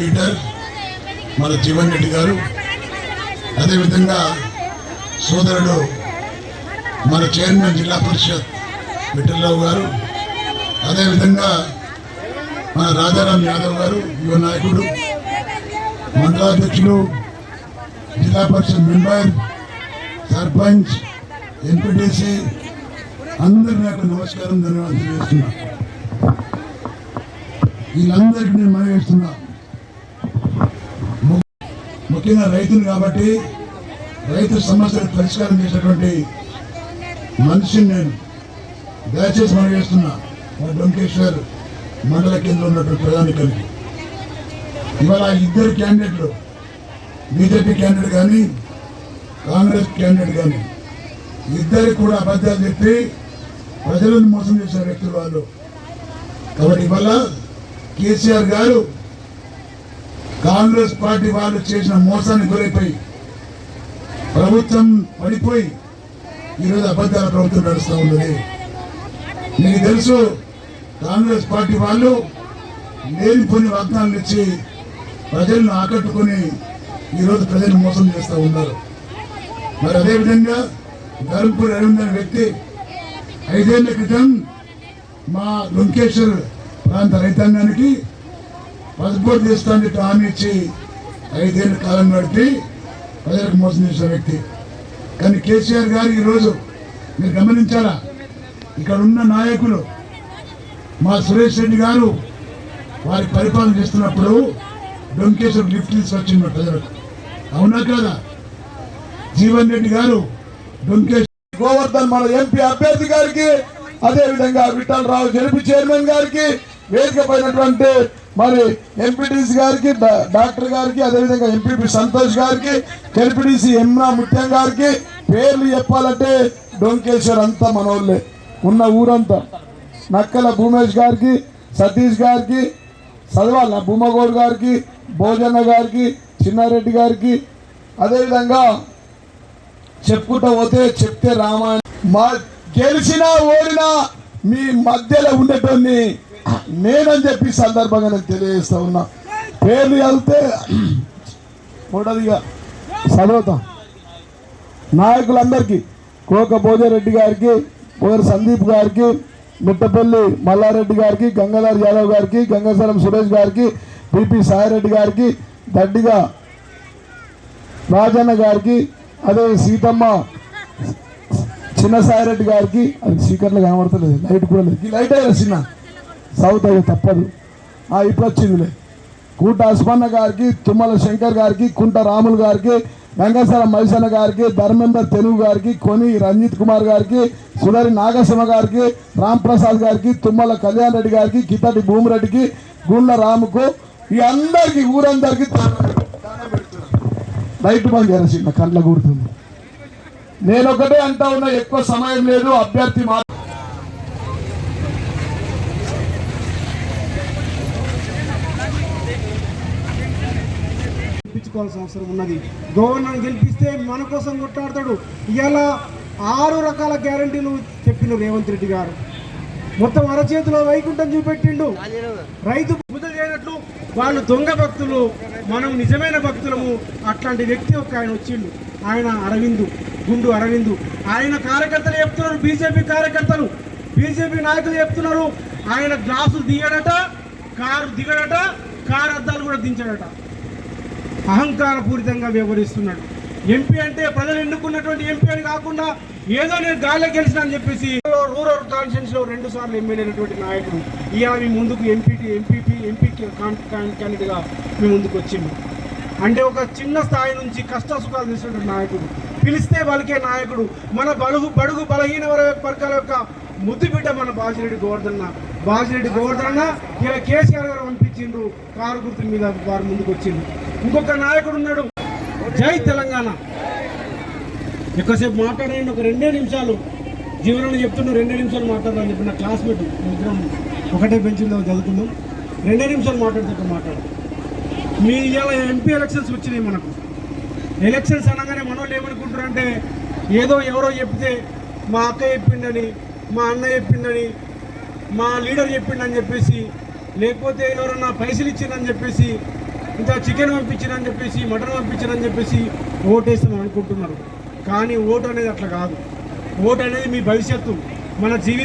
Leader మన జీవన్ రెడ్డి గారు. అదేవిధంగా సోదరుడు మన చైర్మన్ జిల్లా పరిషత్ విఠలరావు గారు. అదేవిధంగా మన రాజారాం యాదవ్ గారు యువ నాయకుడు మండలాధ్యక్షులు జిల్లా పరిషత్ మెంబర్ సర్పంచ్ ఎంపీటీసీ అందరి నాకు నమస్కారం ధన్యవాదాలు తెలియజేస్తున్నా. వీళ్ళందరికీ నేను మనవేస్తున్నాను ముఖ్యంగా రైతులు కాబట్టి రైతు సమస్యలు పరిష్కారం చేసేటువంటి మనిషిని నేను దయచేసి మనం చేస్తున్నా మా డొంకేశ్వర్ మండల కేంద్రంలో ఉన్నటువంటి ప్రధానికలకి ఇవాళ ఇద్దరు క్యాండిడేట్లు బీజేపీ క్యాండిడేట్ కానీ కాంగ్రెస్ క్యాండిడేట్ కానీ ఇద్దరికి కూడా అబద్ధాలు చెప్పి ప్రజలను మోసం చేసిన వ్యక్తులు వాళ్ళు. కాబట్టి ఇవాళ కేసీఆర్ గారు కాంగ్రెస్ పార్టీ వాళ్ళు చేసిన మోసానికి గురైపోయి ప్రభుత్వం పడిపోయి ఈరోజు అబద్ధాల ప్రభుత్వం నడుస్తూ ఉన్నది. మీకు తెలుసు కాంగ్రెస్ పార్టీ వాళ్ళు లేనిపోని వాగ్దానాలు ఇచ్చి ప్రజలను ఆకట్టుకొని ఈరోజు ప్రజలను మోసం చేస్తూ ఉన్నారు. మరి అదేవిధంగా ధర్మపూర్ అరవింద్ అనే వ్యక్తి ఐదేళ్ళ క్రితం మా లొంకేశ్వర్ ప్రాంత రైతాంగానికి పాస్పోర్ట్ తీస్తానికి హామీ ఇచ్చి ఐదేళ్ళు కాలం గడిపి ప్రజలకు మోసం చేసిన వ్యక్తి. కానీ కేసీఆర్ గారు ఈరోజు మీరు గమనించారా? ఇక్కడ ఉన్న నాయకులు మా సురేష్ రెడ్డి గారు వారి పరిపాలన చేస్తున్నప్పుడు డొంకేశ్వర్ లిఫ్ట్ తీసుకొచ్చింది ప్రజలకు. అవునా కదా? జీవన్ రెడ్డి గారు డొంకేశ్వర్ గోవర్ధన్ మన ఎంపీ అభ్యర్థి గారికి అదే విధంగా రావు జడిపి చైర్మన్ గారికి వేదిక పైనటువంటి మరి ఎంపీటీసీ గారికి డాక్టర్ గారికి అదే విధంగా ఎంపీపీ సంతోష్ గారికి జడ్పీటీసీ ఎమ్నా ముత్యం గారికి పేర్లు చెప్పాలంటే డొంకేశ్వర్ అంతా మనోళ్ళే. ఉన్న ఊరంతా. నక్కల భూమేష్ గారికి సతీష్ గారికి చదవాల భూమగౌడ్ గారికి భోజన్న గారికి చిన్నారెడ్డి గారికి అదేవిధంగా చెప్పుకుంటూ పోతే చెప్తే రామాయణ. మా గెలిచినా ఓడినా మీ మధ్యలో ఉండేటోన్ని నేనని చెప్పి సందర్భంగా నేను తెలియజేస్తా ఉన్నా. పేర్లు వెళ్తే మూడదిగా చదువుతాం నాయకులందరికీ కోక భోజరెడ్డి గారికి పోగర సందీప్ గారికి మిట్టపల్లి మల్లారెడ్డి గారికి గంగాధర్ యాదవ్ గారికి గంగాసరం సురేష్ గారికి పిపి సాయిరెడ్డి గారికి దడ్డిగా రాజన్న గారికి అదే సీతమ్మ చిన్న సాయిరెడ్డి గారికి అది చీకట్లో కనబడతలేదు లైట్ కూడా లేదు. ఈ లైట్ అయినా చిన్న. సౌత్ అవి తప్పదు. ఆ, ఇప్పుడు వచ్చిందిలే. కూట అస్మన్న గారికి తుమ్మల శంకర్ గారికి కుంట రాములు గారికి గంగాసర మైసన్న గారికి ధర్మేంద్ర తెలుగు గారికి కొని రంజిత్ కుమార్ గారికి సుధరి నాగసింహ గారికి రాంప్రసాద్ గారికి తుమ్మల కళ్యాణ్ రెడ్డి గారికి కితటి భూమిరెడ్డికి గుండ్ల రాముకు ఈ అందరికి ఊరందరికీ రైట్ లైట్ బంద్ చేసిన కళ్ళ కూడుతుంది నేను ఒకటే అంటా ఉన్నా ఎక్కువ సమయం లేదు అభ్యర్థి మా అవసరం ఉన్నది. గవర్నర్ గెలిపిస్తే మన కోసం కొట్లాడతాడు. ఇవాళ ఆరు రకాల గ్యారంటీలు చెప్పిన రేవంత్ రెడ్డి గారు. మొత్తం అరచేతిలో వైకుంఠం చూపెట్టిండు. రైతు పూజ చేయనట్లు వాళ్ళు దొంగ భక్తులు మనం నిజమైన భక్తులము అట్లాంటి వ్యక్తి ఒక ఆయన వచ్చిండు. ఆయన అరవిందు గుండు అరవిందు. ఆయన కార్యకర్తలు చెప్తున్నారు బీజేపీ కార్యకర్తలు. బీజేపీ నాయకులు చెప్తున్నారు ఆయన గ్లాసులు దిగడట కారు దిగడట కారు అద్దాలు కూడా దించాడట. అహంకారపూరితంగా వ్యవహరిస్తున్నాడు. ఎంపీ అంటే ప్రజలు ఎన్నుకున్నటువంటి ఎంపీ అని కాకుండా ఏదో నేను గాల్లో గెలిచిన అని చెప్పేసి రూరల్ కాన్స్టిట్యూన్స్లో రెండు సార్లు ఎమ్మెల్యే అయినటువంటి నాయకుడు. ఇవాళ మీ ముందుకు ఎంపీటీ ఎంపీపీ ఎంపీ క్యాండిడేట్గా మీ ముందుకు వచ్చింది. అంటే ఒక చిన్న స్థాయి నుంచి కష్ట సుఖాలు తీసుకుంటున్న నాయకుడు. పిలిస్తే పలికే నాయకుడు. మన బలుగు బడుగు బలహీన వర్గాల యొక్క ముద్దు బిడ్డ మన బాజిరెడ్డి గోవర్ధన్న బాజిరెడ్డి గోవర్ధన్న ఇలా కేసీఆర్ గారు పంపించిండ్రు కారు గుర్తు మీద వారి ముందుకు వచ్చింది ఇంకొక నాయకుడు ఉన్నాడు. జై తెలంగాణ. ఎక్కువసేపు మాట్లాడండి ఒక రెండే నిమిషాలు జీవనాన్ని చెప్తున్నా రెండే నిమిషాలు మాట్లాడాలని చెప్పి నా క్లాస్మేట్ ఇద్దరం ఒకటే పెంచిందో చదువుకుందాం రెండే నిమిషాలు మాట్లాడుతుంటే మాట్లాడు మీ ఇవాళ ఎంపీ ఎలక్షన్స్ వచ్చినాయి మనకు. ఎలక్షన్స్ అనగానే మనోళ్ళు ఏమనుకుంటారు అంటే ఏదో ఎవరో చెప్తే మా అక్క చెప్పిండని మా అన్న చెప్పిండని మా లీడర్ చెప్పిండని చెప్పేసి లేకపోతే ఎవరన్నా పైసలు ఇచ్చిందని చెప్పేసి ఇంత చికెన్ పంపించినని చెప్పేసి మటన్ పంపించినని చెప్పేసి ఓటేస్తామని అనుకుంటున్నారు. కానీ ఓటు అనేది అట్లా కాదు. ఓటు అనేది మీ భవిష్యత్తు మన జీవితం